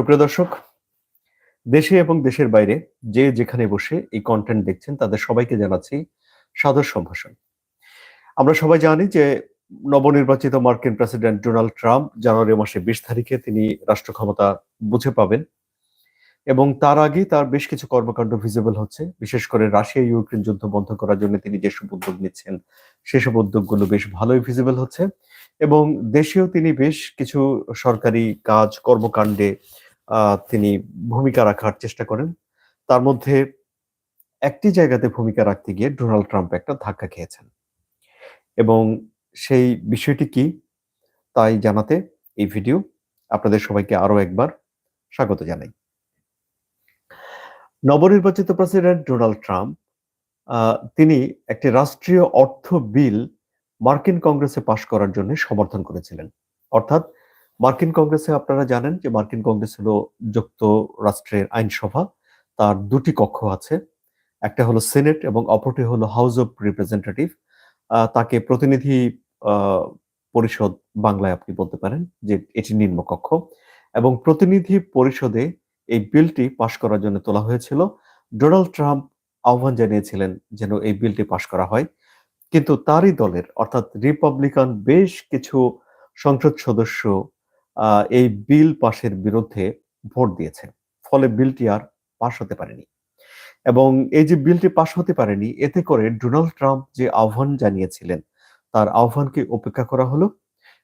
সুপ্রিয় দর্শক, দেশে এবং দেশের বাইরে যে যেখানে বসে এই কন্টেন্ট দেখছেন, তাদের সবাইকে জানাচ্ছি সাদর সম্ভাষণ। আমরা সবাই জানি যে নবনির্বাচিত মার্কিন প্রেসিডেন্ট ডোনাল্ড ট্রাম্প জানুয়ারি মাসে বিশ তারিখে তিনি রাষ্ট্র ক্ষমতা বুঝে পাবেন এবং তার আগে তার বেশ কিছু কর্মকাণ্ড ভিজিবল হচ্ছে। বিশেষ করে রাশিয়া ইউক্রেন যুদ্ধ বন্ধ করার জন্য তিনি যেসব উদ্যোগ নিচ্ছেন, সেসব উদ্যোগগুলো বেশ ভালোই ভিজিবল হচ্ছে এবং দেশেও তিনি বেশ কিছু সরকারি কাজ, কর্মকাণ্ডে তিনি ভূমিকা রাখার চেষ্টা করেন। তার মধ্যে একটি জায়গাতে ভূমিকা রাখতে গিয়ে ডোনাল্ড ট্রাম্প একটা ধাক্কা খেয়েছেন। এবং সেই বিষয়টি কি তাই জানাতে এই ভিডিও আপনাদের সবাইকে আরও একবার স্বাগত জানাই। নবনির্বাচিত প্রেসিডেন্ট ডোনাল্ড ট্রাম্প তিনি একটি রাষ্ট্রীয় অর্থ বিল মার্কিন কংগ্রেসে পাশ করার জন্য সমর্থন করেছিলেন। অর্থাৎ মার্কিন কংগ্রেসে আপনারা জানেন যে মার্কিন কংগ্রেস হলো যুক্তরাষ্ট্রের আইনসভা। তার দুটি কক্ষ আছে। একটা হলো সিনেট এবং অপরটি হলো হাউস অফ রিপ্রেজেন্টেটিভ। তাকে প্রতিনিধি পরিষদ বাংলায় আপনি বলতে পারেন যে এটি নিম্নকক্ষ এবং প্রতিনিধি পরিষদে এই বিলটি পাশ করার জন্য তোলা হয়েছিল। ডোনাল্ড ট্রাম্প আহ্বান জানিয়েছিলেন যেন এই বিলটি পাশ করা হয়। কিন্তু তারই দলের, অর্থাৎ রিপাবলিকান বেশ কিছু সংসদ সদস্য এই বিল পাশের বিরুদ্ধে ভোট দিয়েছে। ফলে বিলটি আর পাশ হতে পারেনি। এবং এই যে বিলটি পাশ হতে পারেনি, এতে করে ডোনাল্ড ট্রাম্প যে আহ্বান জানিয়েছিলেন, তার আহ্বানকে উপেক্ষা করা হলো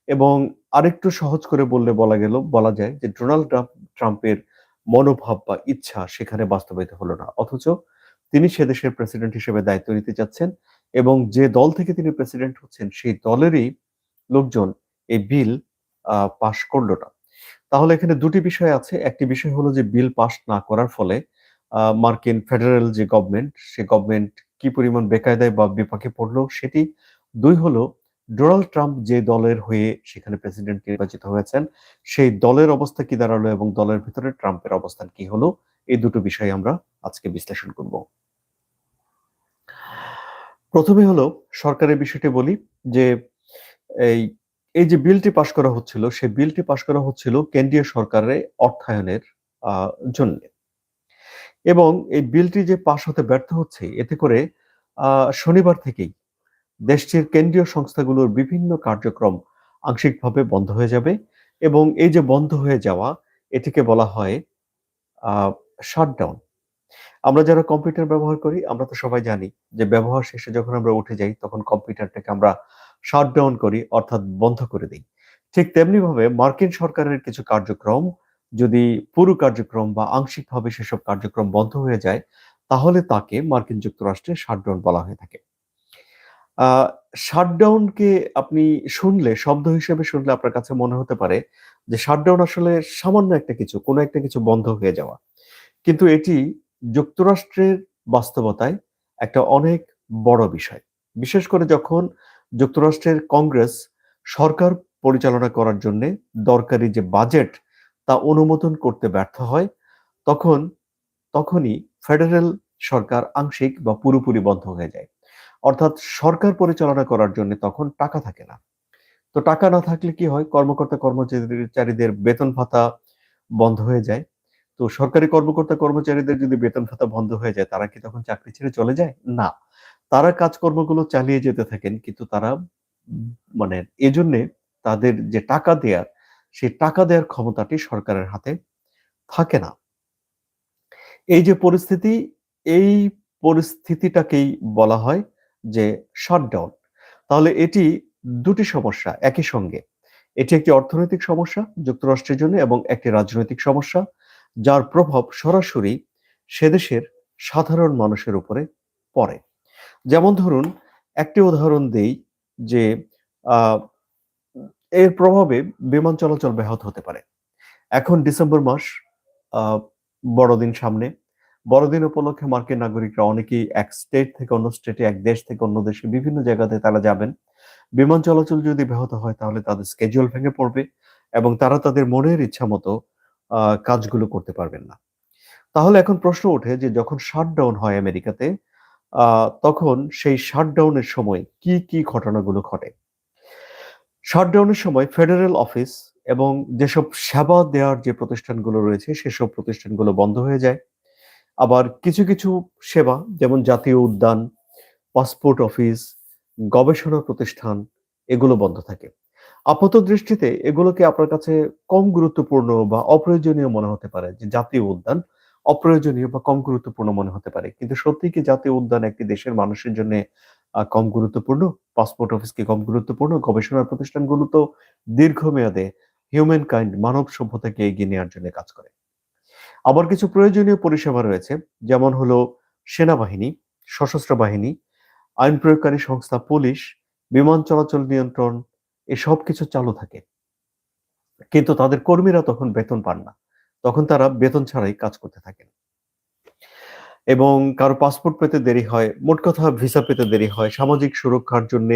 এবং আরেকটু সহজ করে বললে বলা গেল, বলা যায় যে ডোনাল্ড ট্রাম্প, ট্রাম্পের মনোভাব বা ইচ্ছা সেখানে বাস্তবায়িত হলো না। অথচ তিনি সে দেশের প্রেসিডেন্ট হিসেবে দায়িত্ব নিতে যাচ্ছেন এবং যে দল থেকে তিনি প্রেসিডেন্ট হচ্ছেন, সেই দলেরই লোকজন এই বিল পাশ করল না তাহলে এখানে দুটি বিষয় আছে। একটি বিষয় হলো যে বিল পাশ না করার ফলে মার্কিন ফেডারেল যে গভর্নমেন্ট, সে গভর্নমেন্ট কি পরিমাণ বেকায়দায় বা বিপাকে পড়ল সেটি। দুই হলো, ডোনাল্ড ট্রাম্প যে দলের হয়ে সেখানে প্রেসিডেন্ট নির্বাচিত হয়েছেন, সেই দলের অবস্থা কি দাঁড়াল এবং দলের ভিতরে ট্রাম্পের অবস্থান কি হলো, এই দুটো বিষয় আমরা আজকে বিশ্লেষণ করব। প্রথমে হলো, সরকারের বিষয়টি বলি যে, এই এই যে বিলটি পাশ করা হচ্ছিল, সেই বিলটি পাশ করা হচ্ছিল কেন্দ্রীয় সরকারের অর্থায়নের জন্য। এবং এই বিলটি যে পাশ হতে ব্যর্থ হচ্ছে, এতে করে শনিবার থেকেই দেশটির কেন্দ্রীয় সংস্থাগুলোর বিভিন্ন কার্যক্রম আংশিকভাবে বন্ধ হয়ে যাবে এবং এই যে বন্ধ হয়ে যাওয়া, এটিকে বলা হয় শাটডাউন আমরা যারা কম্পিউটার ব্যবহার করি, আমরা তো সবাই জানি যে ব্যবহার শেষে যখন আমরা উঠে যাই, তখন কম্পিউটারটাকে আমরা শাটডাউন করি, অর্থাৎ বন্ধ করে দিই। ঠিক তেমনি ভাবে মার্কিন সরকারের কিছু কার্যক্রম, যদি পুরো কার্যক্রম বা আংশিকভাবে সেসব কার্যক্রম বন্ধ হয়ে যায়, তাহলে তাকে মার্কিন যুক্তরাষ্ট্রে শাটডাউন বলা হয়ে থাকে। শাটডাউনকে আপনি শুনলে, শব্দ হিসেবে শুনলে আপনার কাছে মনে হতে পারে যে শাটডাউন আসলে সামান্য একটা কিছু, কোনো একটা কিছু বন্ধ হয়ে যাওয়া। কিন্তু এটি যুক্তরাষ্ট্রের বাস্তবতায় একটা অনেক বড় বিষয়। বিশেষ করে যখন যুক্তরাষ্ট্রের কংগ্রেস সরকার পরিচালনা করার জন্য দরকারি যে বাজেট তা অনুমোদন করতে ব্যর্থ হয়, তখন, তখনই ফেডারেল সরকার আংশিক বা পুরোপুরি বন্ধ হয়ে যায়। অর্থাৎ সরকার পরিচালনা করার জন্য তখন টাকা থাকে না। তো টাকা না থাকলে কি হয়? কর্মকর্তা কর্মচারীদের বেতন ভাতা বন্ধ হয়ে যায়। তো সরকারি কর্মকর্তা কর্মচারীদের যদি বেতন ভাতা বন্ধ হয়ে যায়, তারা কি তখন চাকরি ছেড়ে চলে যায়? না। তারা কাজকর্মগুলো চালিয়ে যেতে থাকেন, কিন্তু তারা মানে এজন্যে তাদের যে টাকা দেয়ার, সেই টাকা দেওয়ার ক্ষমতাটি সরকারের হাতে থাকে না। এই যে পরিস্থিতি, এই পরিস্থিতিটাকেই বলা হয় যে শাটডাউন তাহলে এটি দুটি সমস্যা একই সঙ্গে। এটি একটি অর্থনৈতিক সমস্যা যুক্তরাষ্ট্রের জন্য এবং একটি রাজনৈতিক সমস্যা, যার প্রভাব সরাসরি সেদেশের সাধারণ মানুষের উপরে পড়ে। যেমন ধরুন, একটি উদাহরণ দেই যে এর প্রভাবে বিমান চলাচল ব্যাহত হতে পারে। এখন ডিসেম্বর মাস বড়দিন সামনে। বড়দিন উপলক্ষে মার্কিন নাগরিকরা অনেকেই এক স্টেট থেকে অন্য স্টেটে, এক দেশ থেকে অন্য দেশে বিভিন্ন জায়গাতে তারা যাবেন। বিমান চলাচল যদি ব্যাহত হয়, তাহলে তাদের স্কেজুয়াল ভেঙে পড়বে এবং তারা তাদের মনের ইচ্ছা মতো কাজগুলো করতে পারবেন না। তাহলে এখন প্রশ্ন ওঠে যে, যখন শাটডাউন হয় আমেরিকাতে তখন সেই শাটডাউনের সময় কি কি ঘটনাগুলো ঘটে? শাটডাউনের সময় ফেডারেল অফিস এবং যেসব সেবা দেওয়ার যে প্রতিষ্ঠানগুলো রয়েছে, সেসব প্রতিষ্ঠানগুলো বন্ধ হয়ে যায়। আবার কিছু কিছু সেবা, যেমন জাতীয় উদ্যান পাসপোর্ট অফিস গবেষণা প্রতিষ্ঠান, এগুলো বন্ধ থাকে। আপাত দৃষ্টিতে এগুলোকে আপনার কাছে কম গুরুত্বপূর্ণ বা অপ্রয়োজনীয় মনে হতে পারে যে জাতীয় উদ্যান অপ্রয়োজনীয় বা কম গুরুত্বপূর্ণ মনে হতে পারে। কিন্তু সত্যি কি জাতীয় উদ্যান একটি দেশের মানুষের জন্য কম গুরুত্বপূর্ণ? পাসপোর্ট অফিস কি কম গুরুত্বপূর্ণ? গবেষণা প্রতিষ্ঠানগুলো তো দীর্ঘমেয়াদে হিউম্যান কাইন্ড মানব সভ্যতাকে এগিয়ে নেওয়ার জন্য কাজ করে। আবার কিছু প্রয়োজনীয় পরিষেবা রয়েছে, যেমন হলো সেনাবাহিনী, সশস্ত্র বাহিনী, আইন প্রয়োগকারী সংস্থা, পুলিশ, বিমান চলাচল নিয়ন্ত্রণ, এসব কিছু চালু থাকে। কিন্তু তাদের কর্মীরা তখন বেতন পান না। তখন তারা বেতন ছাড়াই কাজ করতে থাকেন। এবং কারও পাসপোর্ট পেতে দেরি হয়, মোট কথা ভিসা পেতে দেরি হয়, সামাজিক সুরক্ষার জন্য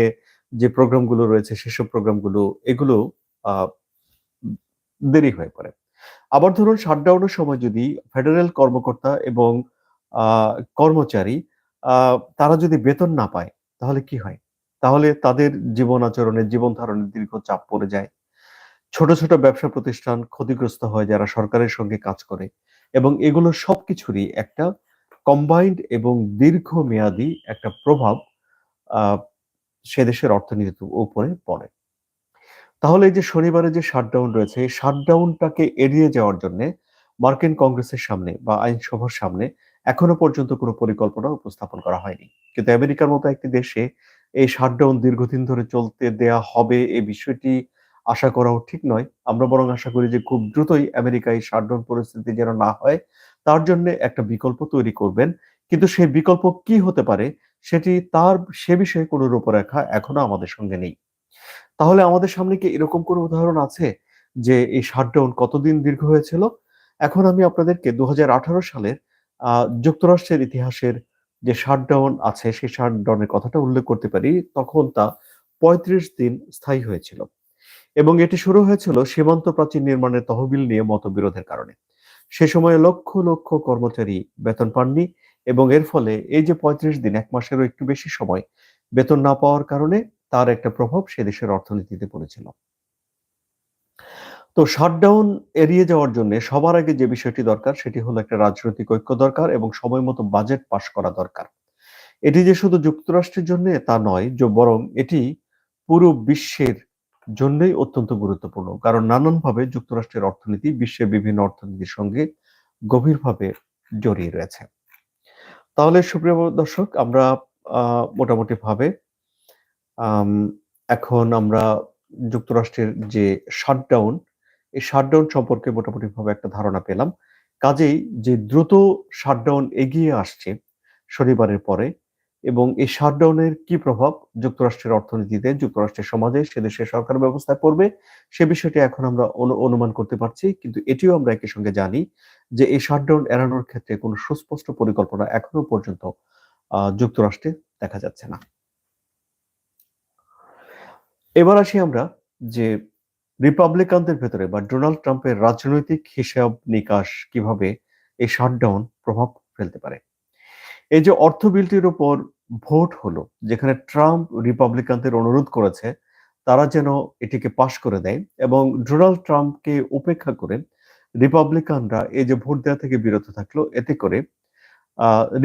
যে প্রোগ্রামগুলো রয়েছে, সেসব প্রোগ্রামগুলো, এগুলো দেরি হয়ে পড়ে। আবার ধরুন শাটডাউনের সময় যদি ফেডারেল কর্মকর্তা এবং কর্মচারী তারা যদি বেতন না পায়, তাহলে কি হয়? তাহলে তাদের জীবন আচরণের জীবন ধারণের দীর্ঘ চাপ পড়ে যায়। ছোট ছোট ব্যবসা প্রতিষ্ঠান ক্ষতিগ্রস্ত হয় যারা সরকারের সঙ্গে কাজ করে। এবং এগুলো সবকিছুরই একটা কম্বাইন্ড এবং দীর্ঘমেয়াদী একটা প্রভাব সে দেশের অর্থনীতির উপরে পড়ে। তাহলে এই যে শনিবারে যে শাটডাউন রয়েছে, এই শাটডাউনটাকে এড়িয়ে যাওয়ার জন্য মার্কিন কংগ্রেসের সামনে বা আইনসভার সামনে এখনও পর্যন্ত কোনো পরিকল্পনা উপস্থাপন করা হয়নি। কিন্তু আমেরিকার মতো একটি দেশে এই শাটডাউন দীর্ঘদিন ধরে চলতে দেয়া হবে এই বিষয়টি আশা করাও ঠিক নয়। আমরা বরং আশা করি যে খুব দ্রুতই আমেরিকায় শাটডাউন পরিস্থিতি যেন না হয়, তার জন্য একটা বিকল্প তৈরি করবেন। কিন্তু সেই বিকল্প কি হতে পারে, সেটি তার, সে বিষয়ে কোনো রূপরেখা এখনও আমাদের সঙ্গে নেই। তাহলে আমাদের সামনে কি এরকম কোনো উদাহরণ আছে যে এই শাটডাউন কতদিন দীর্ঘ হয়েছিল? এখন আমি আপনাদেরকে দু হাজার আঠারো সালের যুক্তরাষ্ট্রের ইতিহাসের যে শাটডাউন আছে, সেই শাটডাউনের কথাটা উল্লেখ করতে পারি। তখন তা পঁয়ত্রিশ দিন স্থায়ী হয়েছিল। এবং এটি শুরু হয়েছিল সীমান্ত প্রাচীর নির্মাণের তহবিল নিয়ে মতবিরোধের কারণে। সে সময়ে লক্ষ লক্ষ কর্মচারী বেতন পাননি এবং এর ফলে এই যে পঁয়ত্রিশ দিন, এক মাসেরও একটু বেশি সময় বেতন না পাওয়ার কারণে তার একটা প্রভাব সে দেশের অর্থনীতিতে পড়েছিল। তো শাটডাউন এড়িয়ে যাওয়ার জন্য সবার আগে যে বিষয়টি দরকার, সেটি হলো একটা রাজনৈতিক ঐক্য দরকার এবং সময় মতো বাজেট পাশ করা দরকার। এটি যে শুধু যুক্তরাষ্ট্রের জন্য তা নয়, যে বরং এটি পুরো বিশ্বের জন্যই অত্যন্ত গুরুত্বপূর্ণ। কারণ নানানভাবে যুক্তরাষ্ট্রের অর্থনীতি বিশ্বের বিভিন্ন অর্থনীতির সঙ্গে গভীরভাবে জড়িয়ে রয়েছে। তাহলে সুপ্রিয় দর্শক, আমরা মোটামুটি ভাবে এখন আমরা যুক্তরাষ্ট্রের যে শাটডাউন, এই শাটডাউন সম্পর্কে মোটামুটি ভাবে একটা ধারণা পেলাম। কাজেই যে দ্রুত শাটডাউন এগিয়ে আসছে শনিবারের পরে এবং এই শাটডাউনের কি প্রভাব? যুক্তরাষ্ট্রের অর্থনীতিতে, যুক্তরাষ্ট্রের সমাজে সে দেশের সরকার ব্যবস্থায় পড়বে সে বিষয়টি এখন আমরা অনুমান করতে পারছি। কিন্তু এটিও আমরা একই সঙ্গে জানি যে এই শাটডাউন এড়ানোর ক্ষেত্রে কোনো সুস্পষ্ট পরিকল্পনা এখনও পর্যন্ত যুক্তরাষ্ট্রে দেখা যাচ্ছে না। এবার আসি আমরা যে রিপাবলিকানদের ভেতরে বা ডোনাল্ড ট্রাম্পের রাজনৈতিক হিসাব নিকাশ কীভাবে এই শাটডাউন প্রভাব ফেলতে পারে। এই যে অর্থ বিলটির উপর ভোট হলো, যেখানে ট্রাম্প রিপাবলিকানদের অনুরোধ করেছে, তারা যেন এটিকে পাশ করে দেয় এবং ডোনাল্ড ট্রাম্পকে উপেক্ষা করে রিপাবলিকানরা এই যে ভোট দেওয়া থেকে বিরত থাকল, এতে করে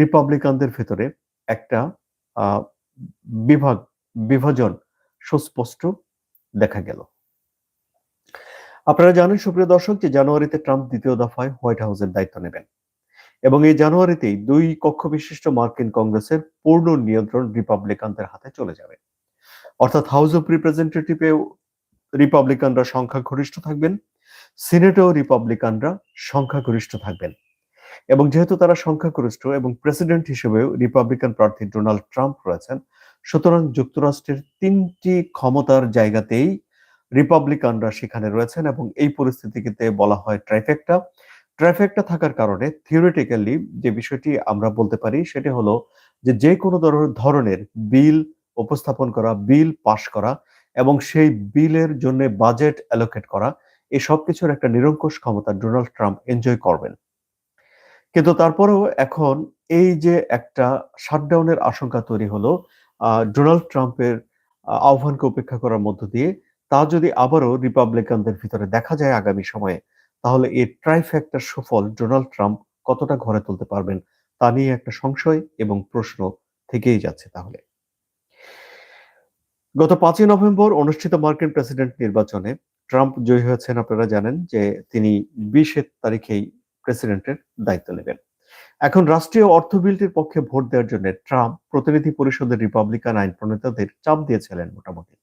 রিপাবলিকানদের ভেতরে একটা বিভাগ, বিভাজন সুস্পষ্ট দেখা গেল। আপনারা জানেন সুপ্রিয় দর্শক যে জানুয়ারিতে ট্রাম্প দ্বিতীয় দফায় হোয়াইট হাউসের দায়িত্ব নেবেন। এবং এই জানুয়ারিতেই দুই কক্ষ বিশিষ্ট মার্কিন কংগ্রেসের পূর্ণ নিয়ন্ত্রণ রিপাবলিকানদের হাতে চলে যাবে। অর্থাৎ হাউস অফ রিপ্রেজেন্টেটিভে রিপাবলিকানরা সংখ্যাগরিষ্ঠ থাকবেন সিনেটেও রিপাবলিকানরা সংখ্যাগরিষ্ঠ থাকবেন। এবং যেহেতু তারা সংখ্যাগরিষ্ঠ এবং প্রেসিডেন্ট হিসেবেও রিপাবলিকান প্রার্থী ডোনাল্ড ট্রাম্প রয়েছেন, সুতরাং যুক্তরাষ্ট্রের তিনটি ক্ষমতার জায়গাতেই রিপাবলিকানরা সেখানে রয়েছেন এবং এই পরিস্থিতিতে বলা হয় ট্রাইফেক্টা। ট্রাইফেক্টা থাকার কারণে থিওরিটিক্যালি যে বিষয়টি আমরা বলতে পারি সেটি হলো যে যে কোনো ধরনের বিল উপস্থাপন করা, বিল পাশ করা এবং সেই বিলের জন্য বাজেট অ্যালোকেট করা এই সব কিছুর একটা নিরঙ্কুশ ক্ষমতা ডোনাল্ড ট্রাম্প এনজয় করবেন। কিন্তু তারপরেও এখন এই যে একটা শাটডাউনের আশঙ্কা তৈরি হলো ডোনাল্ড ট্রাম্পের আহ্বানকে উপেক্ষা করার মধ্য দিয়ে, তা যদি আবারও রিপাবলিকানদের ভিতরে দেখা যায় আগামী সময়ে তাহলে এই ট্রাইফ্যাক্টার সুফল ডোনাল্ড ট্রাম্প কতটা ঘরে তুলতে পারবেন? তা নিয়ে একটা সংশয় এবং প্রশ্ন থেকেই যাচ্ছে তাহলে। গত পাঁচই নভেম্বর অনুষ্ঠিত মার্কিন প্রেসিডেন্ট নির্বাচনে ট্রাম্প জয়ী হয়েছেন আপনারা জানেন যে তিনি বিশের তারিখেই প্রেসিডেন্টের দায়িত্ব নেবেন। এখন রাষ্ট্রীয় অর্থ বিলটির পক্ষে ভোট দেওয়ার জন্য ট্রাম্প প্রতিনিধি পরিষদের রিপাবলিকান আইন প্রণেতাদের চাপ দিয়েছিলেন মোটামুটি।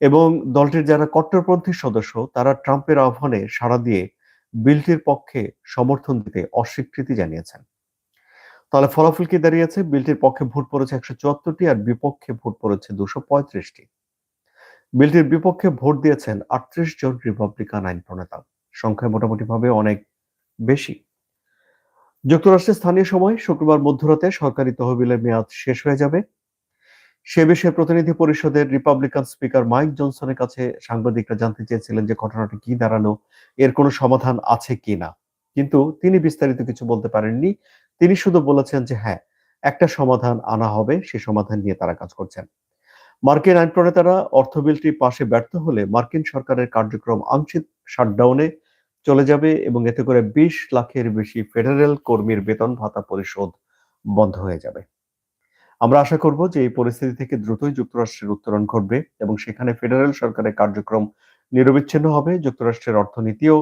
এবং দলটির যারা কট্টরপন্থী সদস্য, তারা ট্রাম্পের আহ্বানে সাড়া দিয়ে বিলটির পক্ষে সমর্থন দিতে অস্বীকৃতি জানিয়েছেন। তাহলে ফলাফল কি দাঁড়িয়েছে? বিলটির পক্ষে ভোট পড়েছে একশো চুয়াত্তরটি আর বিপক্ষে ভোট পড়েছে দুশো পঁয়ত্রিশটি। বিলটির বিপক্ষে ভোট দিয়েছেন আটত্রিশ জন রিপাবলিকান আইন প্রণেতা। সংখ্যায় মোটামুটি ভাবে অনেক বেশি। যুক্তরাষ্ট্রের স্থানীয় সময়, শুক্রবার মধ্যরাতে সরকারি তহবিলের মেয়াদ শেষ হয়ে যাবে। সে বিষয়ে প্রতিনিধি পরিষদের রিপাবলিকান স্পিকার মাইক জনসনের কাছে সাংবাদিকরা জানতে চেয়েছিলেন যে ঘটনাটি কি দাঁড়ানো এর কোনো সমাধান আছে কি না কিন্তু তিনি বিস্তারিত কিছু বলতে পারেননি। তিনি শুধু বলেছেন যে হ্যাঁ একটা সমাধান আনা হবে, সে সমাধান নিয়ে তারা কাজ করছেন। মার্কিন আইন প্রণেতারা অর্থ বিলটি পাশে ব্যর্থ হলে মার্কিন সরকারের কার্যক্রম আংশিক শাটডাউনে চলে যাবে এবং এতে করে বিশ লাখের বেশি ফেডারেল কর্মীর বেতন ভাতা পরিশোধ বন্ধ হয়ে যাবে। আমরা আশা করব যে এই পরিস্থিতি থেকে দ্রুতই যুক্তরাষ্ট্রের উত্তরণ ঘটবে এবং সেখানে ফেডারেল সরকারের কার্যক্রম নিরবিচ্ছিন্ন হবে, যুক্তরাষ্ট্রের অর্থনীতিও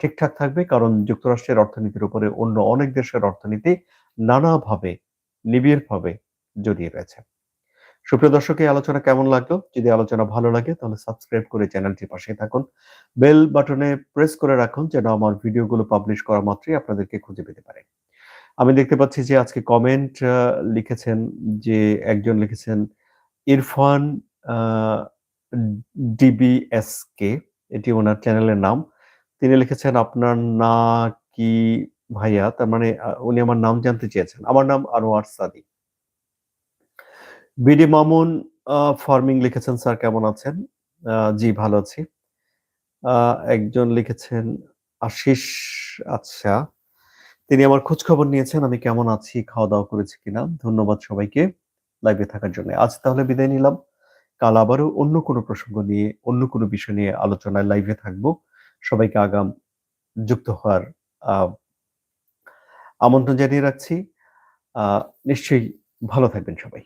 ঠিকঠাক থাকবে কারণ যুক্তরাষ্ট্রের অর্থনীতির উপরে অন্য অনেক দেশের অর্থনীতি নানাভাবে নিবিড়ভাবে জড়িয়ে রয়েছে। সুপ্রিয় দর্শক, এই আলোচনা কেমন লাগল? যদি আলোচনা ভালো লাগে তাহলে সাবস্ক্রাইব করে চ্যানেলটির পাশে থাকুন। বেল বাটনে প্রেস করে রাখুন যেন আমার ভিডিওগুলো পাবলিশ করা মাত্রই আপনাদেরকে খুঁজে পেতে পারে। আমি দেখতে পাচ্ছি যে আজকে কমেন্ট লিখেছেন যে একজন লিখেছেন, ইরফান ডিবিএসকে এটি ওনার চ্যানেলের নাম। তিনি লিখেছেন, আপনার না কি ভাইয়া? তার মানে উনি আমার নাম জানতে চেয়েছেন। আমার নাম আনোয়ার সাদি। বিডি মামুন ফার্মিং লিখেছেন, স্যার, কেমন আছেন? জি, ভালো আছি। একজন লিখেছেন, আশিস আচ্ছা। তিনি আমার খোঁজ খবর নিয়েছেন, আমি কেমন আছি খাওয়া দাওয়া করেছি কিনা। ধন্যবাদ সবাইকে লাইভে থাকার জন্য। আজ তাহলে বিদায় নিলাম। কাল আবারও অন্য কোনো প্রসঙ্গ নিয়ে, অন্য কোনো বিষয় নিয়ে আলোচনায় লাইভে থাকব। সবাইকে আগাম যুক্ত হওয়ার আমন্ত্রণ জানিয়ে রাখছি। নিশ্চয়ই ভালো থাকবেন সবাই।